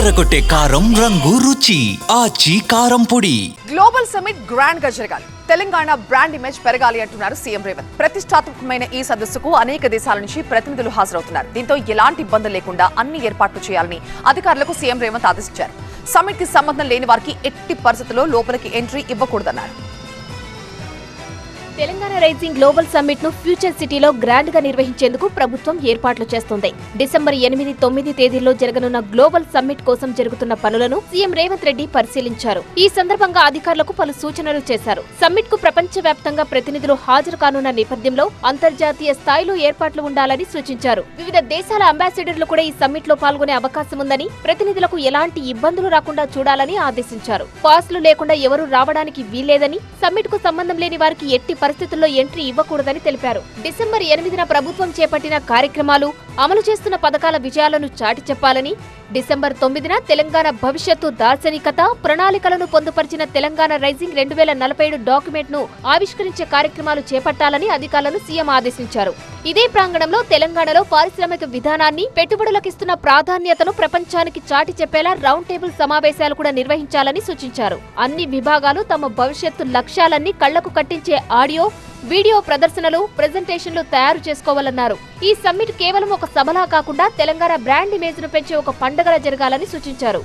అదరగొట్టే కారం రంగు రుచి. ఆచి కారం పొడి. గ్లోబల్ సమిట్ గ్రాండ్గా జరగాలి. తెలంగాణ బ్రాండ్ ఇమేజ్ పెరగాలి అంటున్నారు సీఎం రేవంత్. ప్రతిష్టాత్మకమైన ఈ సదస్సుకు అనేక దేశాల నుంచి ప్రతినిధులు హాజరవుతున్నారు. దీంతో ఎలాంటి ఇబ్బందులు లేకుండా అన్ని ఏర్పాట్లు చేయాలని అధికారులకు సీఎం రేవంత్ ఆదేశించారు. సమిట్కి సంబంధం లేని వారికి ఎట్టి పరిస్థితుల్లో లోపలికి ఎంట్రీ ఇవ్వకూడదన్నారు. తెలంగాణ రైజింగ్ గ్లోబల్ సమ్మిట్ను ఫ్యూచర్ సిటీలో గ్రాండ్గా నిర్వహించేందుకు ప్రభుత్వం ఏర్పాట్లు చేస్తోంది. డిసెంబర్ ఎనిమిది తొమ్మిది తేదీల్లో జరగనున్న గ్లోబల్ సమ్మిట్ కోసం జరుగుతున్న పనులను సీఎం రేవంత్ రెడ్డి పరిశీలించారు. ఈ సందర్భంగా అధికారులకు పలు సూచనలు చేశారు. సమ్మిట్కు ప్రపంచ వ్యాప్తంగా ప్రతినిధులు హాజరు కానున్న నేపథ్యంలో అంతర్జాతీయ స్థాయిలో ఏర్పాట్లు ఉండాలని సూచించారు. వివిధ దేశాల అంబాసిడర్లు కూడా ఈ సమ్మిట్లో పాల్గొనే అవకాశం ఉందని ప్రతినిధులకు ఎలాంటి ఇబ్బందులు రాకుండా చూడాలని ఆదేశించారు. పాస్లు లేకుండా ఎవరూ రావడానికి వీల్లేదని సమ్మిట్కు సంబంధం లేని వారికి ఎట్టి పరిస్థితుల్లో ఎంట్రీ ఇవ్వకూడదని తెలిపారు. డిసెంబర్ ఎనిమిదిన ప్రభుత్వం చేపట్టిన కార్యక్రమాలు అమలు చేస్తున్న పథకాల విజయాలను చాటి చెప్పాలని డిసెంబర్ తొమ్మిదిన తెలంగాణ భవిష్యత్తు దార్శనికత ప్రణాళికలను పొందుపరిచిన తెలంగాణ రైజింగ్ రెండు వేల నలభై ఏడు డాక్యుమెంట్ను ఆవిష్కరించే కార్యక్రమాలు చేపట్టాలని అధికారులను సీఎం ఆదేశించారు. ఇదే ప్రాంగణంలో తెలంగాణలో పారిశ్రామిక విధానాన్ని పెట్టుబడులకిస్తున్న ప్రాధాన్యతను ప్రపంచానికి చాటి చెప్పేలా రౌండ్ టేబుల్ సమావేశాలు కూడా నిర్వహించాలని సూచించారు. అన్ని విభాగాలు తమ భవిష్యత్తు లక్ష్యాలన్నీ కళ్ళకు కట్టించే ఆడియో వీడియో ప్రదర్శనలు ప్రెజెంటేషన్లు తయారు చేసుకోవాలన్నారు. ఈ సమ్మిట్ కేవలం ఒక సభలా కాకుండా తెలంగాణ బ్రాండ్ ఇమేజ్ను పెంచే ఒక పండుగలా జరగాలని సూచించారు.